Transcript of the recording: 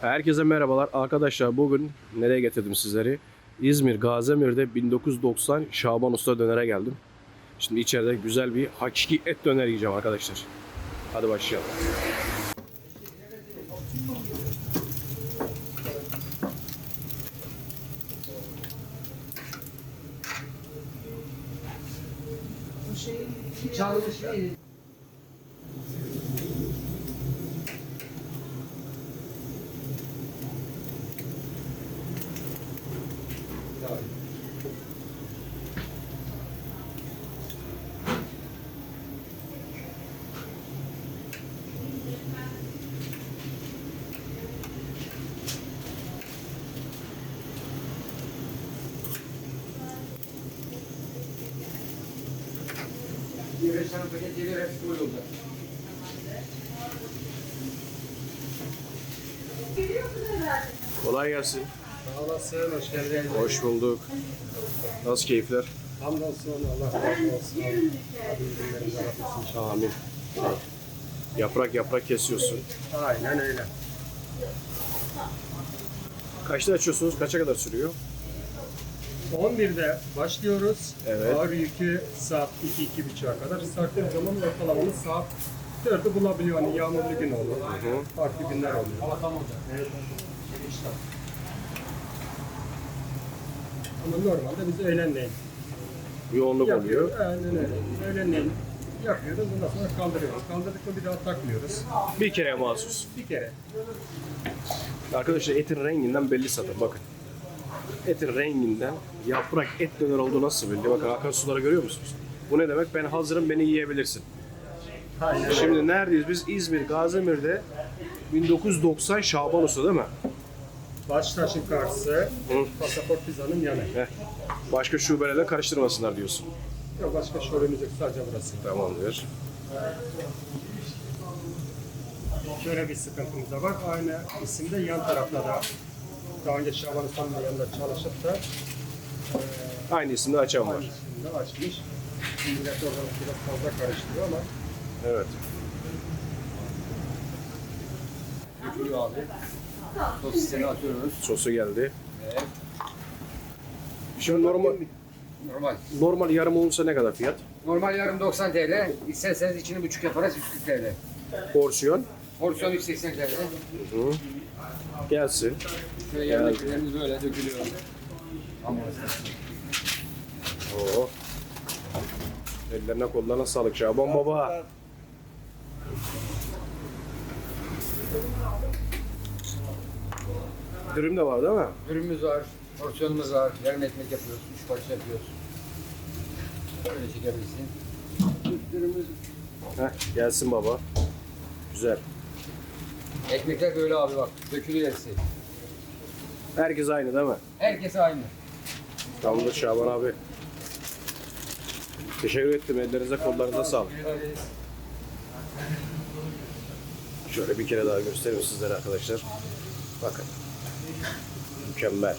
Herkese merhabalar. Arkadaşlar bugün nereye getirdim sizleri? İzmir Gazemir'de 1990 Şaban Usta dönere geldim. Şimdi içeride güzel bir hakiki et döner yiyeceğim arkadaşlar. Hadi başlayalım. Çalmış Bir beş tane paket geliyor hepsi bu yolda. Kolay gelsin. Sağ olasın, hoş geldin. Hoş bulduk. Nasıl keyifler? Hamdolsun, Allah razı olsun. Amin. Yaprak yaprak kesiyorsun. Aynen öyle. Kaçta açıyorsunuz? Kaça kadar sürüyor? 11'de başlıyoruz. Evet. Ağır yükü saat 2-2.30'a kadar. Sarktığım zaman ortalamamız saat 4'ü bulabiliyor. Hani yağmurlu gün olur. hı. Farklı günler oluyor. Evet. Ama normalde biz öğlenleyin Yoğunluk oluyor. Aynen öyle. Öğlenleyin yapıyoruz. Ondan sonra kaldırıyoruz. Kaldırdık mı bir daha takmıyoruz. Bir kere mahsus. Bir kere. Arkadaşlar etin renginden belli zaten bakın. Etin renginden yaprak et döner olduğu nasıl belli? Bakın akan suları görüyor musunuz? Bu ne demek? Ben hazırım beni yiyebilirsin. Aynen. Şimdi neredeyiz? Biz İzmir, Gazimir'de 1990 Şaban Usta değil mi? Baştaş'ın karşısı pasaport pizzanın yanı. Heh. Başka şubelerle karıştırmasınlar diyorsun. Yok başka şöylemiz yok sadece burası. Tamamdır. Şöyle bir sıkıntımız da var. Aynı isimde yan tarafta da daha önce Şaban Usta'nın yanında çalışıp da Aynı isimde açan var. aynı isimde açmış. Millet oradan biraz fazla karıştırıyor ama Evet. Dökülüyor abi. Sosisini atıyoruz. Sosu geldi. Evet. Şimdi normal Normal. normal yarım olursa ne kadar fiyat? Normal yarım 90 TL. İsterseniz içini buçuk yaparız 140 TL. Porsiyon. Porsiyon 180 TL. Hı. Gelsin. Şöyle yemeklerimiz böyle dökülüyor. Ama Oo. Ellerine kollarına sağlık Şaban baba. Dürüm de var değil mi? ürünümüz var, porsiyonumuz var. Yarım ekmek yapıyoruz, üç parça yapıyoruz. Böyle çekebilirsin. Ürünümüz, Heh, gelsin baba. Güzel. ekmekler böyle abi bak. Dökülüyor hepsi. Herkes aynı değil mi? Herkes aynı. Tamamdır Şaban abi. Teşekkür ettim. Ellerinize kollarınıza sağlık. Şöyle bir kere daha göstereyim sizlere arkadaşlar. Bakın. Mükemmel.